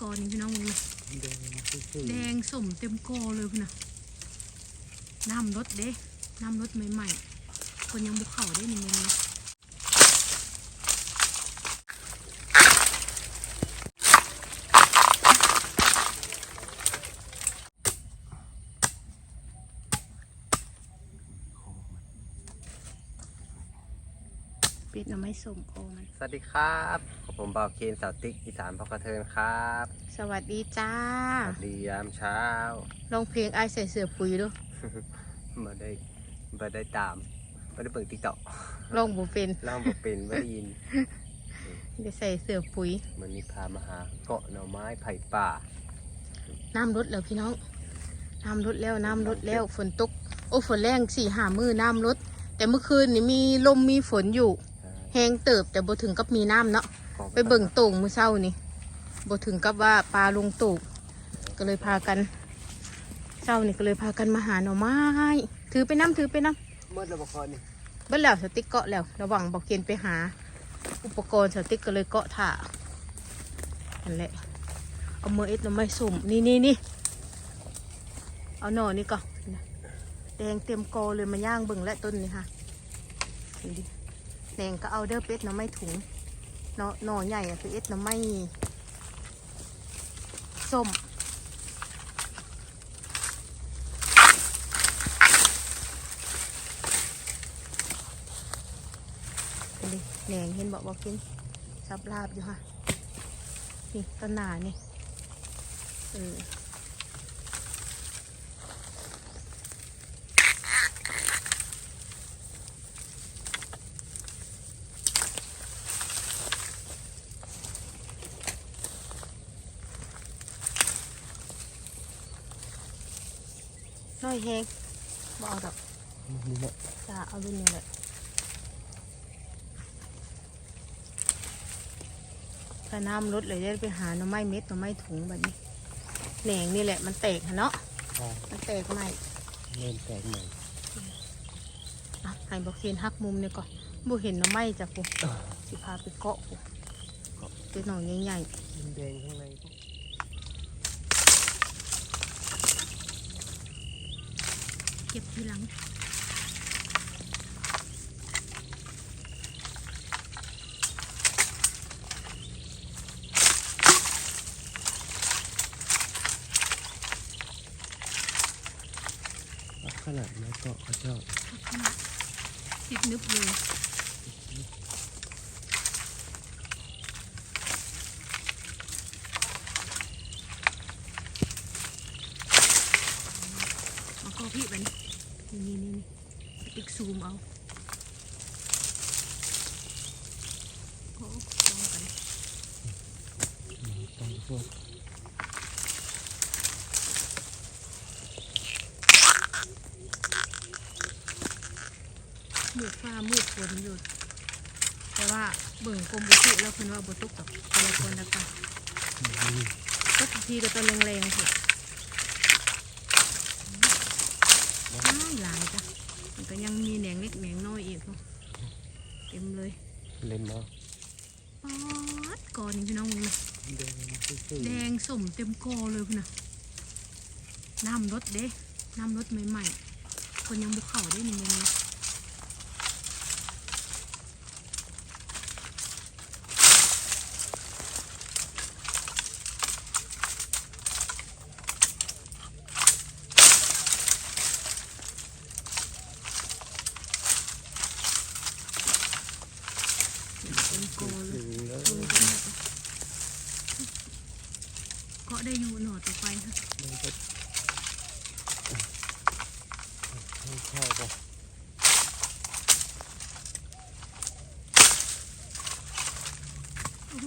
กอนี่พี่น้องมึงนะแดงซื่อแดงสมเต็มกอเลยพี่นะน้ำรถเด้น้ำรถใหม่ๆ คนยังบุกเขาได้นี่มึงนะ ปิดน้ำไม่สมโอมันๆสวัสดีครับผมบ่าวเคนสาวติ๊กอีสานพอกระเทินครับ สวัสดีจ้า สวัสดียามเช้า ลองเพลงไอายใส่เสื้อปุ๋ยดูมาได้มาได้ตามมาได้เปิดติ๊กต็อกลองบุเป็นล่างบอกเป็นไม่ได้ยินได้ใส่เสื้อปุ๋ยมันมีพามาหาเกาะหน่อไม้ไผ่ป่า น้ำลดแล้วพี่น้อง น้ำลดแล้วน้ำลดแล้วฝนตก โอ้ฝนแรงสี่หามือน้ำลดแต่เมื่อคืนนี่มีลมมีฝนอยู่ แห้งเติบแต่บ่ถึงกับมีน้ำเนาะไปเบิ่งโต่งมือเศร้านี่บ่ถึงกับว่าปลาลงโต่งก็เลยพากันเศร้านี่ก็เลยพากันมาหาหน่อไม้ถือไปน้ำถือไปน้ำเมื่อเราบอกคอนี่เบิ้ลแล้วสติ๊กเกาะแล้ว ระหว่างบอกเกณฑ์ไปหา อุปกรณ์สติ๊กก็เลยเกาะถ่านั่นแหละเอามือเอ็ดหน่อไม้สุ่มนี่นี่นี่เอาหน่อนี่ก่อนแดงเต็มกอเลยมาย่างเบิ่งและต้นนี่ค่ะนี่ดิ แดงก็เอาเด้อเป็ดน่อไม้ถุงหน่อหน่อใหญ่อะคือเอ็ดน่อไม้ส้มนี่ดิแดงเห็นบอกบอกกินซับลาบอยู่ค่ะ นี่ต้นหนานี่เออ น้อยแฮงบเอาดอกนี่แหละจะเอารุ่นนี้แหละถ้าน้ำลดเลยได้ไปหาหน่อไม้เม็ดหน่อไม้ถุงแบบนี้แหนงนี่แหละมันแตกอะเนาะใช่มันแตกใหม่เริ่มแตกใหม่อะให้บอกเคนหักมุมนี่ก่อนบ่เห็นหน่อไม้จ้ะปุ๊สิพาไปเกาะปุ๊เป็นหน่อใหญ่แดงข้างในก็ ๆเก็บทีหลัง ขนาดไม้เกาะเขาติดนึบเลยเอาเข้าพี่ไปนี่นี่นี่นี่ติ๊กซูมเอาโอ้ลองกันต้องพวก มืดฟ้ามืดฝนอยู่ แต่ว่าเบิ่งกรมบุตุแล้วเพิ่นว่าบ่ตกดอกพยากรณ์อากาศตกทีก็ตอนแรงๆเถอะหลายหลายจ้ะมันก็ยังมีแหนงเล็กแหนงน้อยอีกเนาะเต็มเลย เล่นเนาะป๊อดกอนี่พี่น้องมึงนะแดงซื่อแดงสมเต็มกอเลยพี่นะน้ำรถเด้น้ำรถใหม่ๆคนยังบุกเขาได้นี่มึงนะเป็นโกเล ๆ ย ถึงแล้ว ก็ได้อยู่หน่อต่อไปค่ะ มันก็เข้าๆก็ โอ้โห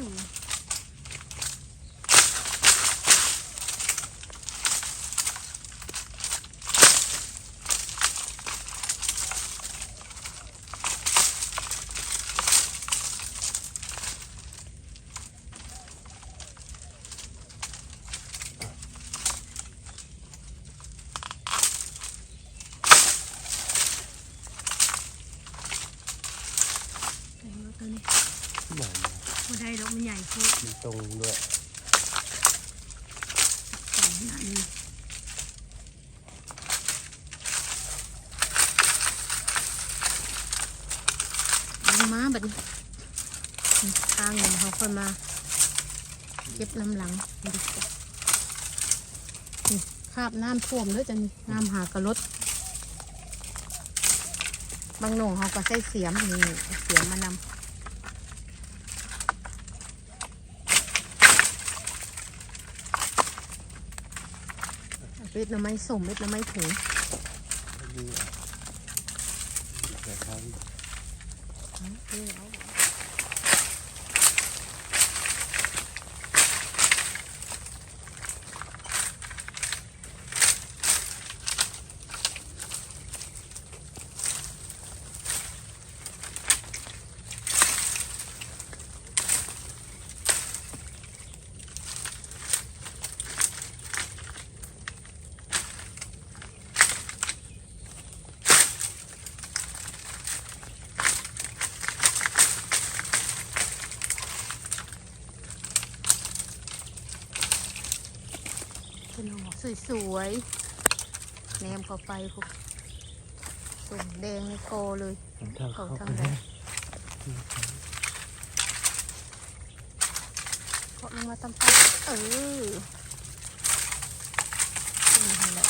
ได้แล้วตัวนี้ หนอน พอได้แล้วมันใหญ่โคตร มันตรงด้วย ค่อยมา เก็บน้ำหลังดีกว่านี่คราบน้ำท่วมเลยจ้ะนี่น้ำหากระรถบางหน่งเขาก็ใส่เสียมนี่เสียมมานำเม็ดหน่อไม้สมเม็ดหน่อไม้ถุง นี่อะแต่ท เป็นหอ สวยๆแนมเข้าไปพวกสมแดงในคอเลยำทางเขาเข้าทางไปใดนะเคาะลงมาตำปาเออนี่แหละ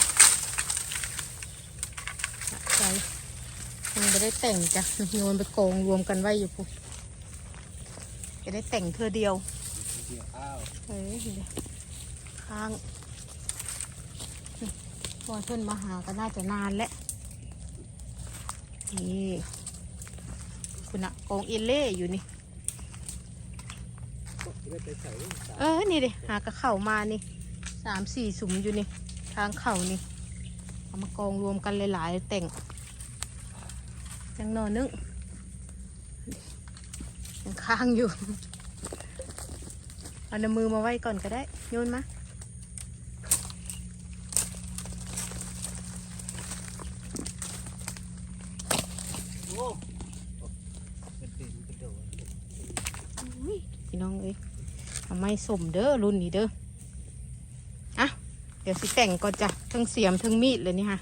สะใจยังไม่ได้แต่งจ้ะโยนไปกองรวมกันไว้อยู่ปุ๊จะได้แต่งเธอเดียวเดี๋ยวอ้าวเอ้ยเดี๋ยวค้างนี่ พอเพื่อนมาหาก็น่าจะนานแล้วนี่คุณอะกองเอเล่อยู่นี่ เออ นี่ดิหากระเข่ามานี่สามสี่สุมอยู่นี่ ทางเข่านี่เอามากองรวมกันหลายๆ แต่งยังนอนนึงยังค้างอยู่ เอานมือมาไว้ก่อนก็ได้ โยนมา โอ้เป็นเป็นกระโดด อุ๊ยพี่น้องเอ้ยทำไมสมเด้อรุ่นนี้เด้ออะเดี๋ยวสิแต่งก่อนจ้ะทั้งเสียมทั้งมีดเลยนี่ค่ะ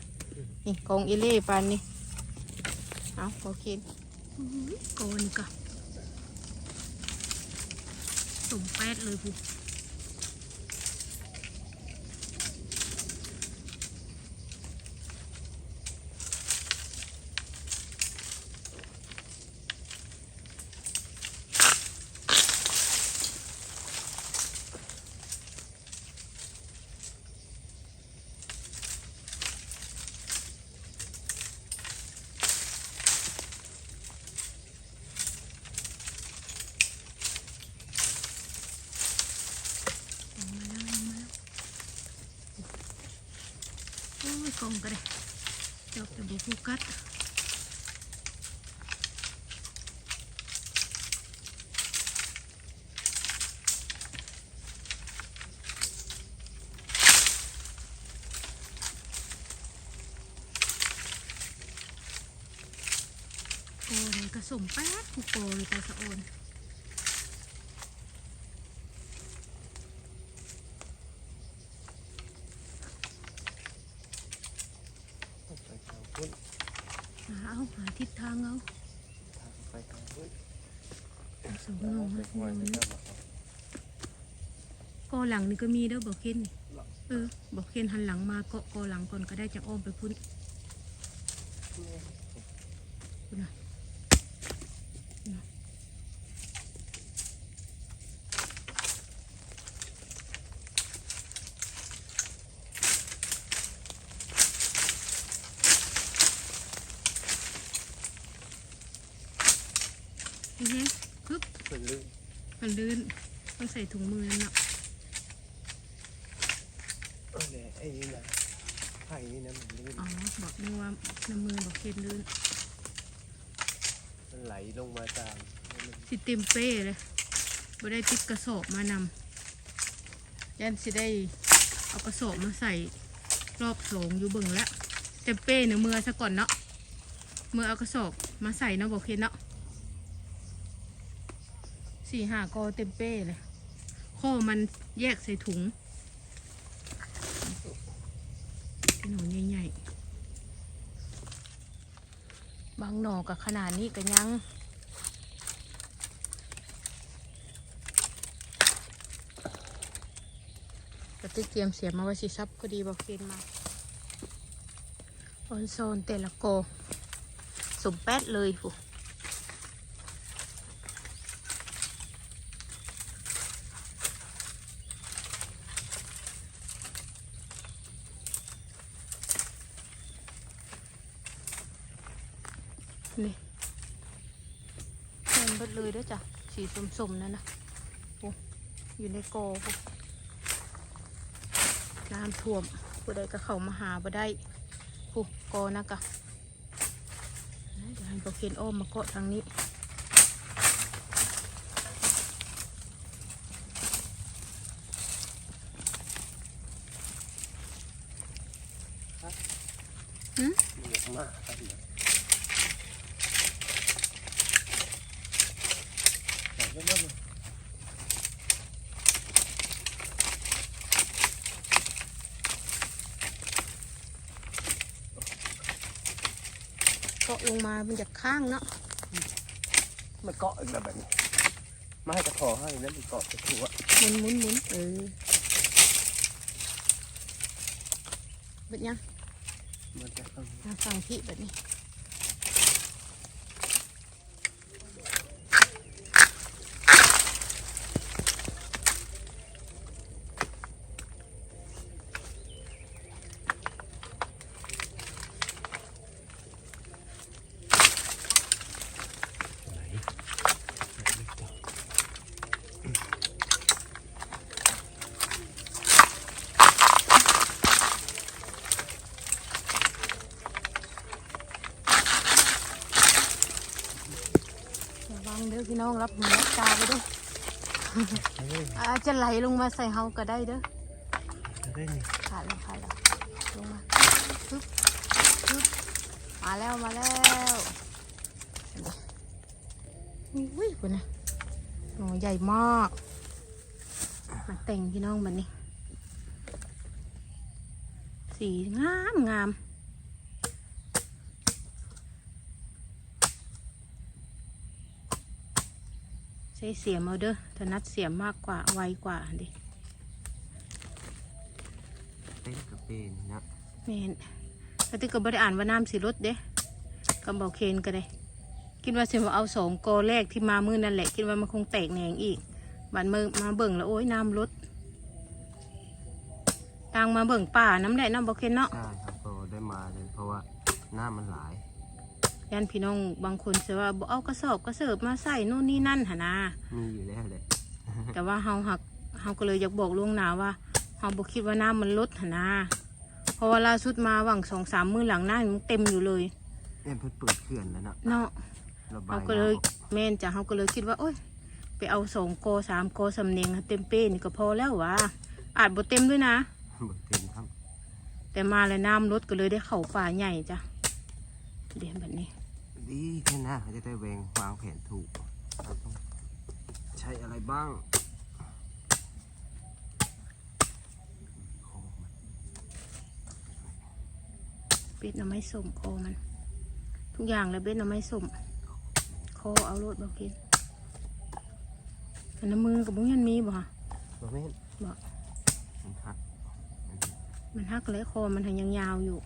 นี่กองอีเล่ปานนี่เอาโอเคกองนี่ก็สมแปดเลยพู เอามาแล้วเอามาแล้ว โอ้ยกองก็ได้จบแต่บุฟูกัด โอ้ยกระสมแป๊ดทุกโกเลยตาสะโอน ไปทางพุ่น หาเอาหา ทิศทางเอาทางไปทางพุ่นเอาสองเอาโลไปมาปล่อยโลไปนึงแล้วกอหลังนี่ก็มีเด้อบอกเคนนี่เออบอกเคนหันหลังมาเกาะกอหลังก่อนก็ได้จะอ้อมไปพุ่นพุ่นนะพุ่นนะนี่ฮะปึ๊บ มันลื่น มันลื่นต้องใส่ถุงมือนั่นเนาะเออเนี่ยไอ้นี่นะไผ่นี่นะมันลื่นอ๋อบอกนึกว่าน้ำมือบอกเคนลื่นมันไหลลงมาตามแล้วมันสิเต็มเป้เลยบ่ได้ติดกระสอบมานำยันสิได้เอากระสอบมาใส่รอบสองอยู่เบิ่งแล้วเต็มเป้เนื้อมือซะก่อนเนาะมือเอากระสอบมาใส่เนาะบอกเคนเนาะสี่ห้ากอเต็มเป้เลย ข้อมันแยกใส่ถุงหนอนใหญ่ๆ บางหน่อกับขนาดนี้ก็ยังกระติกเตรียมเสียมาไว้สิซับก็ดีบอกเกนมาออนโซนเตลโกสมแป๊ดเลยผู้ นี่เต็มเบิดเลยเด้วยจ้ะ สีสมๆนั่นนะโอ้อยู่ในโกพวกน้ำท่วมผู้ใดก็เข้ามาหาบ่ได้ผู้โกนะกะเดี๋ยวให้พวกเคนอ้อมมาเกาะทางนี้หืมเยอะมากครับ เนี่ยใส่เยอะๆเลยเกาะลงมามันจะข้างเนาะมันเกาะอีกแล้วแบบนี้มาให้ตะขอให้แล้วมันเกาะตะขัวหมุนหมุนหมุนเออเบ็ดยังมันจะต้อง มาฟังพี่แบบนี้ ไหลไหลต่อ ระวัง เด้อพี่น้องรับหูรับตาไปเด้วยเอาเลยอาจจะไหลลงมาใส่เฮาก็ได้เด้อเอาได้นี่ขาดแล้วขาดแล้วลงมาปึ๊บปึ๊บมาแล้วมาแล้วอุ้ยคุณนะหนูใหญ่มากมาแต่งพี่น้องมันนี่สีงามงาม ใช้เสียมเอาเด้อถนัดเสียมมากกว่าไวกว่าดิเต้นกับเป็นนะแม่นแล้วที่ก็บ่ได้อ่านว่าน้ำสีรถเด้ก็บอกเคนก็ได้คิดว่าสิมาเอาสองกอแรกที่มามือนั่นแหละ คิดว่ามันคงแตกแหนงอีกบันมือมาเบิ่งแล้วโอ้ยน้ำรถต่างมาเบิ่งป่าน้ำได้น้ำบอกเคนเนาะใช่ครับก็ได้มาเลยเพราะว่าหน้ามันหลาย ยันพี่น้องบางคนเสียว่าบ่เอากระสอบกระเสิร์ฟมาใส่นู่นนี่นั่นหนนะมีอยู่แล้วเลยแต่ว่าเฮาหักเฮาก็เลยอยากบอกล่วงหน้าว่าเฮาบ่คิดว่าน้ำมันลดหนนะเพราะว่าล่าสุดมาหวังสองสามมือหลังหน้ามันเต็มอยู่เลยเอ็มเพิ่งเปิดเขื่อนแล้วนะเนาะระบาเขายก็เลยน้ำออกแม่นจ้ะเขาก็เลยคิดว่า โอ้ยไปเอาสองโกสามโกสำเนียงให้เต็มเป้นี่ก็พอแล้ววะอาจบ่เต็มด้วยนะเบิกเต็มครับแต่มาแล้วน้ำลดก็เลยได้เข่าป่าใหญ่จ้ะเดี๋ยวแบบนี้ ดีแค่นั้นเขาจะได้แวงวางแผนถูกเราต้องใช้อะไรบ้างโค้งมันเป็ดหน่อไม้ส้มคอมัน ทุกอย่างเลยเป็ดหน่อไม้ส้มคอเอาโลดบอกกินอันน้ำมือกับบุ้งยันมีบ่ฮะบ่แม่นบ่มันหักมันมันหักเลยคอมันทางยังยาวอยู่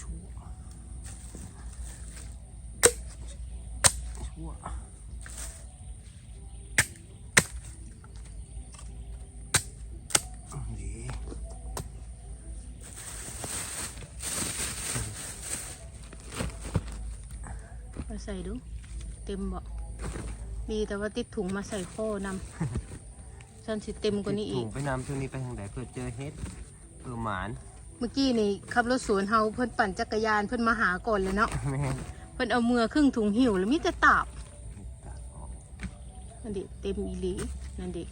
ชั่วชั่วดี มาใส่ดู เต็มบ่มีแต่ว่าติดถุงมาใส่ข้อนำฉันสิเต็มกว่านี้อีถุกงไปนำช่วงนี้ไปทางไหนเพื่อเจอเฮ็ดเพื่อหมาน เมื่อกี้นี่ขับรถสวนเฮาเพิ่นปั่นจักรยานเพิ่นมาหาก่อนเลยเนาะแม่นเพิ่นเอามือครึ่งถุงหิวแล้วมีแต่ตาบตัดออกนั่นดิเต็มอีหลีนั่นดิ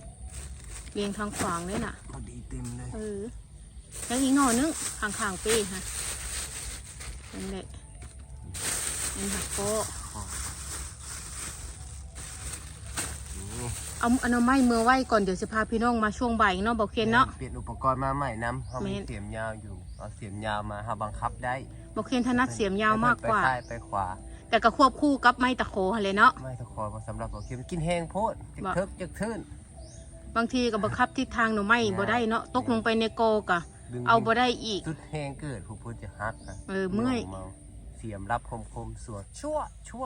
เรียงทางขวางเลยน่ะ พอดีเต็มเลยเออแล้วอีกหน่อนึงข้างๆเป้ฮะนั่นแหละนี่ค่ะก็นี่เอ เอาหน่อไม้เมื่อไว้ก่อนเดี๋ยวสิพาพี่น้องมาช่วงบ่ายเนาะบอกเคนเนาะ เปลี่ยนอุปกรณ์มาใหม่น้ำเขามีแม่น เสียมยาวอยู่ เอาเสียมยาวมาหาบังคับได้บอกเคนถนัดเสียมยาวมากกว่า ไปซ้ายไปขวา แต่ก็ควบคู่กับไม้ตะโขหั่นเลยเนาะ ไม่ตะคอยสำหรับบอกเข็มกินแห้งโพดจักบ่ เทิกจักทื่นบางทีก็บังคับทิศทางหน่อไม้บ่ได้เนาะตกลงไปในโกกะ ดึงเอาบ่ได้อีก สุดแห้งเกิดผู้พูดจะฮักะเออเมื่อยาเสียมรับคมคมๆสวดชั่วชั่ว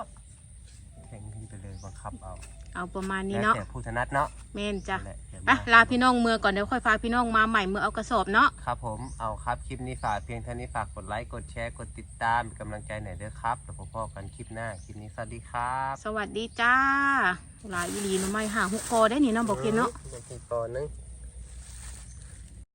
แทงขึ้นไปเลยบังคับเอา เอาประมาณนี้แล้วเนาะแต่ผู้ถนัดเนาะแม่นจ้ะนั่นแหละเดี๋ยวไปมาลาพี่น้องเมื่อก่อนเดี๋ยวค่อยพาพี่น้องมาใหม่เมื่อเอากระสอบเนาะครับผมเอาครับคลิปนี้ฝากเพียงเท่านี้ฝากกดไลค์กดแชร์กดติดตามเป็นกำลังใจหน่อยเด้อครับแล้วพบกันคลิปหน้าคลิปนี้สวัสดีครับสวัสดีจ้าหลายอีหลีหน่อไม้หาหุกคอได้นี่เนาะบอกเคนเนาะ เดี๋ยวกินต่อนึง